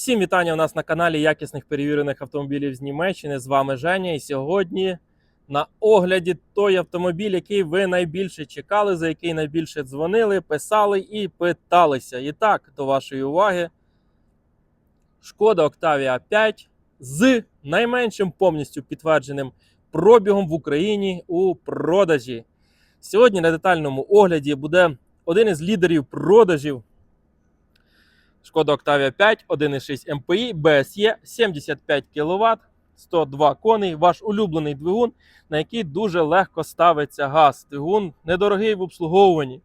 Всім вітання у нас на каналі якісних перевірених автомобілів з Німеччини. З вами Женя. І сьогодні на огляді той автомобіль, який ви найбільше чекали, за який найбільше дзвонили, писали і питалися. І так, до вашої уваги, Шкода Octavia 5 з найменшим повністю підтвердженим пробігом в Україні у продажі. Сьогодні на детальному огляді буде один із лідерів продажів Шкода Octavia 5, 1,6 MPI, BSE, 75 кВт, 102 коней, ваш улюблений двигун, на який дуже легко ставиться газ. Двигун недорогий в обслуговуванні.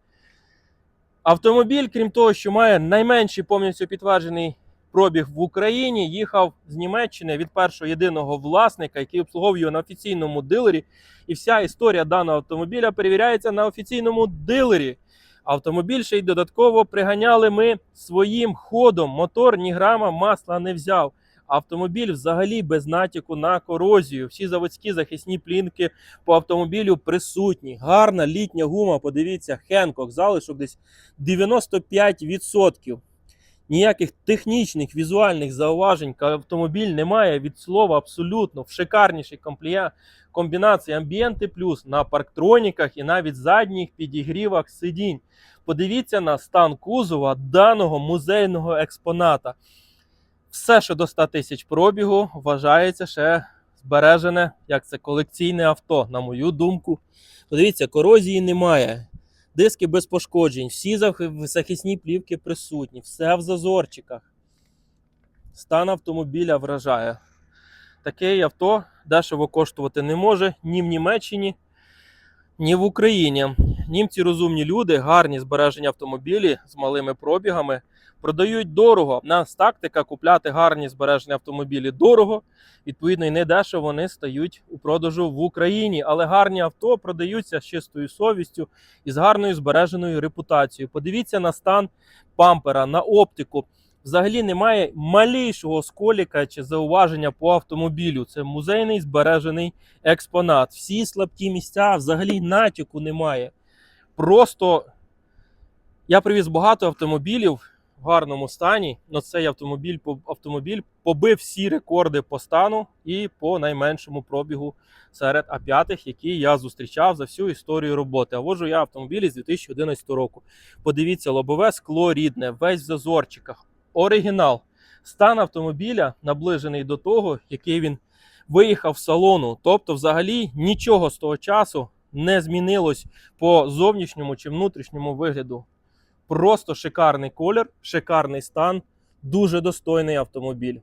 Автомобіль, крім того, що має найменший повністю підтверджений пробіг в Україні, їхав з Німеччини від першого єдиного власника, який обслуговує його на офіційному дилері. І вся історія даного автомобіля перевіряється на офіційному дилері. Автомобіль ще й додатково приганяли ми своїм ходом. Мотор ні грама масла не взяв. Автомобіль взагалі без натяку на корозію. Всі заводські захисні плінки по автомобілю присутні. Гарна літня гума. Подивіться, Хенкок, залишок десь 95%. Ніяких технічних візуальних зауважень автомобіль не має від слова абсолютно в шикарнішій комбінації амбієнти плюс на парктроніках і навіть задніх підігрівах сидінь. Подивіться на стан кузова даного музейного експоната. Все, що до 100 тисяч пробігу, вважається ще збережене, як це колекційне авто, на мою думку. Подивіться, корозії немає. Диски без пошкоджень, всі захисні плівки присутні, все в зазорчиках. Стан автомобіля вражає. Таке авто дешево коштувати не може ні в Німеччині, ні в Україні. Німці розумні люди, гарні збережені автомобілі з малими пробігами, продають дорого. У нас тактика купляти гарні збережені автомобілі дорого. Відповідно, і не дешево вони стають у продажу в Україні. Але гарні авто продаються з чистою совістю і з гарною збереженою репутацією. Подивіться на стан пампера, на оптику. Взагалі немає малейшого сколіка чи зауваження по автомобілю. Це музейний збережений експонат. Всі слабкі місця, взагалі натяку немає. Просто я привіз багато автомобілів гарному стані. але цей автомобіль, по- автомобіль побив всі рекорди по стану і по найменшому пробігу серед А5, які я зустрічав за всю історію роботи. А вожу я автомобілі з 2011 року. Подивіться, лобове скло рідне, весь в зазорчиках. Оригінал. Стан автомобіля наближений до того, який він виїхав з салону. Тобто, взагалі нічого з того часу не змінилось по зовнішньому чи внутрішньому вигляду. Просто шикарний колір, шикарний стан, дуже достойний автомобіль.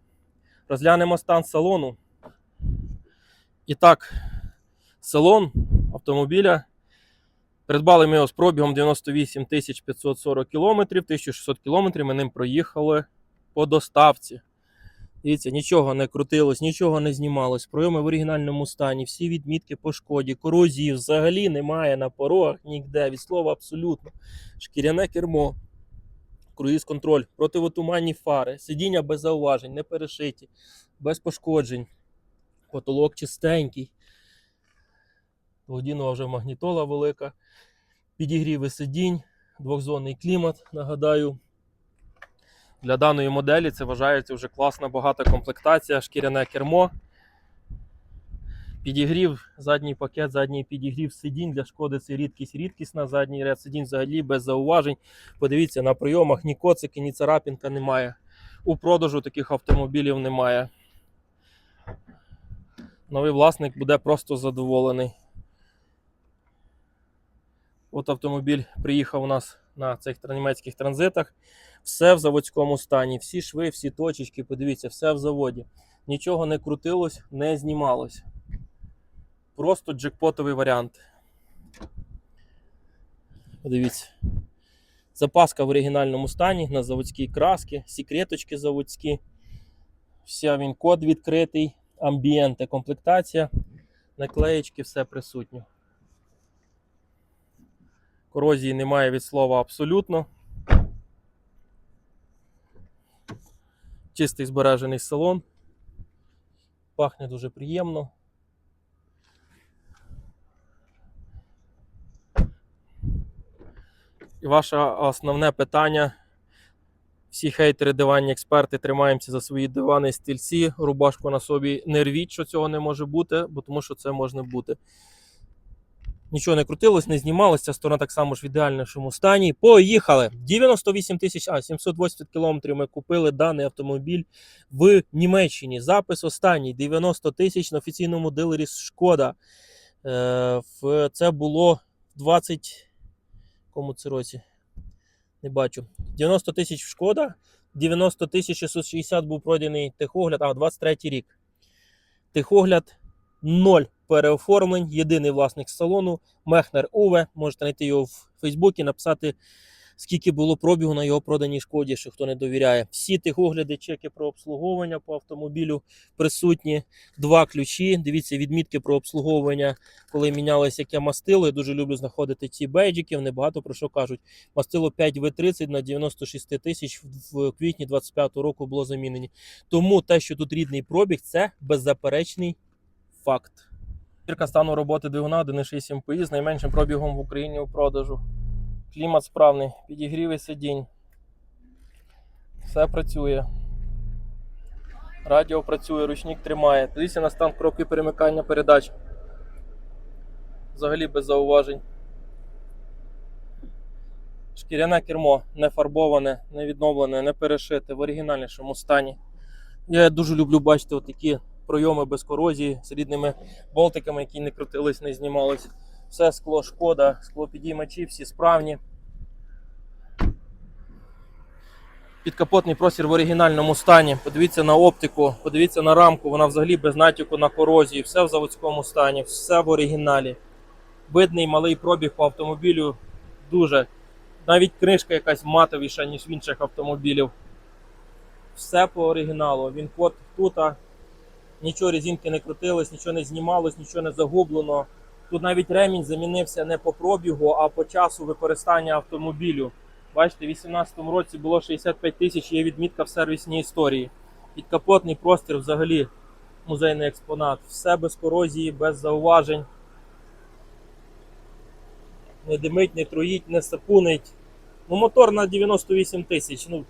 Розглянемо стан салону. І так, салон автомобіля. Придбали ми його з пробігом 98 540 км, 1600 км ми ним проїхали по доставці. Дивіться, нічого не крутилось, нічого не знімалось. Пройоми в оригінальному стані, всі відмітки по шкоді, корозії взагалі немає на порогах ніде. Від слова абсолютно. Шкіряне кермо, круїз контроль, противотуманні фари, сидіння без зауважень, не перешиті, без пошкоджень. Потолок чистенький. Двохдінова вже магнітола велика. Підігріви сидінь, двохзонний клімат, нагадаю. Для даної моделі це вважається вже класна багата комплектація, шкіряне кермо. Підігрів, задній пакет, задній підігрів сидінь для шкоди це рідкість, рідкісна. Задній ряд сидінь взагалі без зауважень. Подивіться, на прийомах ні коцики, ні царапінка немає. У продажу таких автомобілів немає. Новий власник буде просто задоволений. От автомобіль приїхав у нас на цих німецьких транзитах. Все в заводському стані, всі шви, всі точечки, подивіться, все в заводі. Нічого не крутилось, не знімалось. Просто джекпотовий варіант. Подивіться. Запаска в оригінальному стані на заводській краски, секреточки заводські. Вся він код відкритий, амбієнти, комплектація, наклеєчки, все присутнє. Корозії немає від слова абсолютно. Чистий збережений салон. Пахне дуже приємно. І ваше основне питання Всі хейтери, диванні експерти, тримаємося за свої дивани і стільці. Рубашку на собі не рвіть, що цього не може бути, бо тому що це може бути. Нічого не крутилось, не знімалось. Ця сторона так само ж в ідеальнішому стані. Поїхали! 98 тисяч, а 780 кілометрів ми купили даний автомобіль в Німеччині. Запис останній 90 тисяч на офіційному дилері Шкода. Е, це було в 20. Кому це році? Не бачу. 90 тисяч Шкода, 90 тисяч 660 був пройдений техогляд, а 23 рік. Техогляд 0 переоформлень. Єдиний власник салону Мехнер Уве. Можете знайти його в Фейсбуці, написати, скільки було пробігу на його проданій шкоді, що хто не довіряє. Всі техогляди, чеки про обслуговування по автомобілю присутні. Два ключі. Дивіться відмітки про обслуговування, коли мінялось яке мастило. Я дуже люблю знаходити ці бейджики. Вони багато про що кажуть. Мастило 5В30 на 96 тисяч в квітні 25 року було замінені. Тому те, що тут рідний пробіг, це беззаперечний факт. Зірка стану роботи двигуна 1,6 МПІ з найменшим пробігом в Україні у продажу. Клімат справний, підігріви сидінь. Все працює. Радіо працює, ручник тримає. Дивіться на стан кропки перемикання передач. Взагалі без зауважень. Шкіряне кермо не фарбоване, не відновлене, не перешите в оригінальнішому стані. Я дуже люблю бачити такі пройоми без корозії з рідними болтиками, які не крутились, не знімались. Все скло шкода, скло підіймачі, всі справні. Підкапотний простір в оригінальному стані. Подивіться на оптику, подивіться на рамку, вона взагалі без натяку на корозію, все в заводському стані, все в оригіналі. Видний малий пробіг по автомобілю дуже. Навіть кришка якась матовіша, ніж в інших автомобілів. Все по оригіналу. Він код тут. Нічого резинки не крутилось, нічого не знімалось, нічого не загублено. Тут навіть ремінь замінився не по пробігу, а по часу використання автомобілю. Бачите, в 2018 році було 65 тисяч, є відмітка в сервісній історії. Підкапотний простір взагалі музейний експонат. Все без корозії, без зауважень. Не димить, не труїть, не сапунить. Ну, мотор на 98 тисяч. Ну,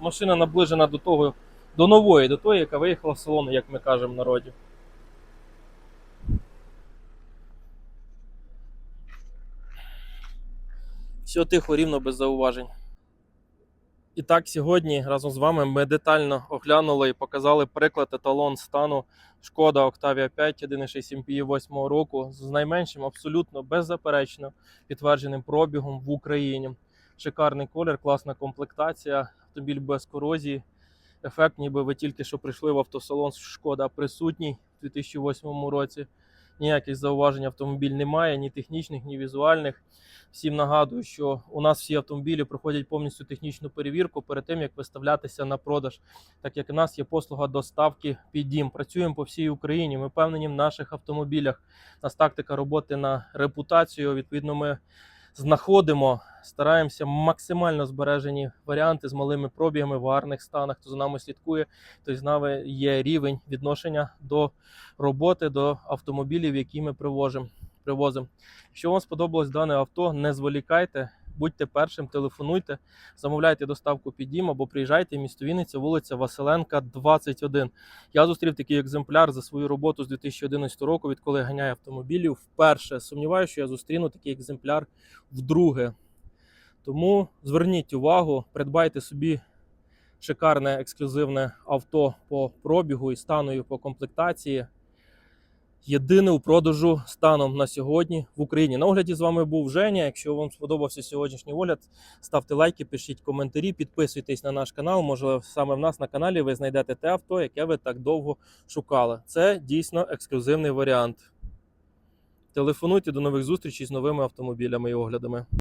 машина наближена до того, до нової, до тої, яка виїхала з салону, як ми кажемо в народі. Все тихо, рівно, без зауважень. І так, сьогодні разом з вами ми детально оглянули і показали приклад еталон стану Шкода Octavia 5 1.6 MPI 8 року з найменшим, абсолютно беззаперечно підтвердженим пробігом в Україні. Шикарний колір, класна комплектація, автомобіль без корозії. Ефект, ніби ви тільки що прийшли в автосалон Шкода присутній у 2008 році. Ніяких зауважень автомобіль немає, ні технічних, ні візуальних. Всім нагадую, що у нас всі автомобілі проходять повністю технічну перевірку перед тим, як виставлятися на продаж, так як у нас є послуга доставки під дім. Працюємо по всій Україні. Ми впевнені в наших автомобілях. У нас тактика роботи на репутацію. Відповідно, ми знаходимо, стараємося максимально збережені варіанти з малими пробігами в гарних станах. Хто за нами слідкує, той з нами є рівень відношення до роботи, до автомобілів, які ми привозимо. Якщо вам сподобалось дане авто, не зволікайте, будьте першим, телефонуйте, замовляйте доставку під дім або приїжджайте місто Вінниця, вулиця Василенка, 21. Я зустрів такий екземпляр за свою роботу з 2011 року, відколи я ганяю автомобілів. Вперше сумніваюся, що я зустріну такий екземпляр вдруге. Тому зверніть увагу, придбайте собі шикарне ексклюзивне авто по пробігу і стану і по комплектації. Єдине у продажу станом на сьогодні в Україні. На огляді з вами був Женя. Якщо вам сподобався сьогоднішній огляд, ставте лайки, пишіть коментарі, підписуйтесь на наш канал. Може, саме в нас на каналі ви знайдете те авто, яке ви так довго шукали. Це дійсно ексклюзивний варіант. Телефонуйте до нових зустрічей з новими автомобілями і оглядами.